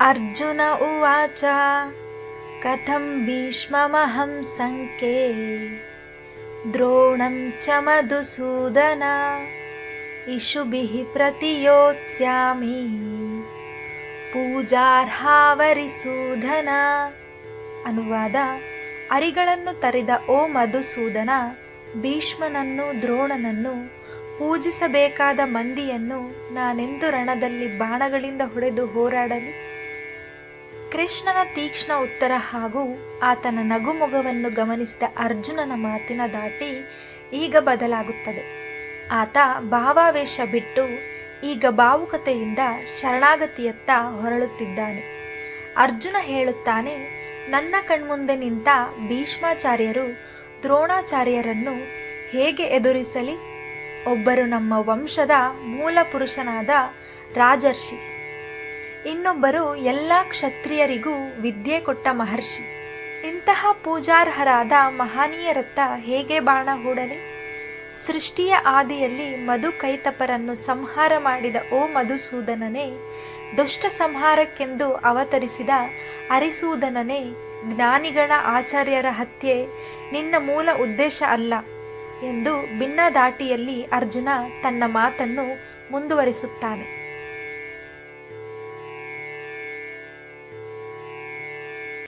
अर्जुन उवाच कथं भीष्ममहं सङ्के द्रोणं च मधुसूदन इषुभिः प्रतियोत्स्यामि ಪೂಜಾರ್ಹಾವರಿಸೂದನ ಅನುವಾದ ಅರಿಗಳನ್ನು ತರಿದ ಓ ಮಧುಸೂದನ ಭೀಷ್ಮನನ್ನು ದ್ರೋಣನನ್ನು ಪೂಜಿಸಬೇಕಾದ ಮಂದಿಯನ್ನು ನಾನೆಂದು ರಣದಲ್ಲಿ ಬಾಣಗಳಿಂದ ಹೊಡೆದು ಹೋರಾಡಲಿ ಕೃಷ್ಣನ ತೀಕ್ಷ್ಣ ಉತ್ತರ ಹಾಗೂ ಆತನ ನಗುಮೊಗವನ್ನು ಗಮನಿಸಿದ ಅರ್ಜುನನ ಮಾತಿನ ದಾಟಿ ಈಗ ಬದಲಾಗುತ್ತದೆ. ಆತ ಭಾವಾವೇಶ ಬಿಟ್ಟು ಈಗ ಭಾವುಕತೆಯಿಂದ ಶರಣಾಗತಿಯತ್ತ ಹೊರಳುತ್ತಿದ್ದಾನೆ. ಅರ್ಜುನ ಹೇಳುತ್ತಾನೆ, ನನ್ನ ಕಣ್ಮುಂದೆ ನಿಂತ ಭೀಷ್ಮಾಚಾರ್ಯರು ದ್ರೋಣಾಚಾರ್ಯರನ್ನು ಹೇಗೆ ಎದುರಿಸಲಿ? ಒಬ್ಬರು ನಮ್ಮ ವಂಶದ ಮೂಲ ಪುರುಷನಾದ ರಾಜರ್ಷಿ. ಇನ್ನೊಬ್ಬರು ಎಲ್ಲ ಕ್ಷತ್ರಿಯರಿಗೂ ವಿದ್ಯೆ ಕೊಟ್ಟ ಮಹರ್ಷಿ. ಇಂತಹ ಪೂಜಾರ್ಹರಾದ ಮಹನೀಯರತ್ತ ಹೇಗೆ ಬಾಣ ಹೂಡಲಿ? ಸೃಷ್ಟಿಯ ಆದಿಯಲ್ಲಿ ಮಧು ಕೈತಪರನ್ನು ಸಂಹಾರ ಮಾಡಿದ ಓ ಮಧುಸೂದನನೇ, ದುಷ್ಟ ಸಂಹಾರಕ್ಕೆಂದು ಅವತರಿಸಿದ ಅರಿಸೂದನನೇ, ಜ್ಞಾನಿಗಳ ಆಚಾರ್ಯರ ಹತ್ಯೆ ನಿನ್ನ ಮೂಲ ಉದ್ದೇಶ ಅಲ್ಲ ಎಂದು ಭಿನ್ನ ದಾಟಿಯಲ್ಲಿ ಅರ್ಜುನ ತನ್ನ ಮಾತನ್ನು ಮುಂದುವರಿಸುತ್ತಾನೆ.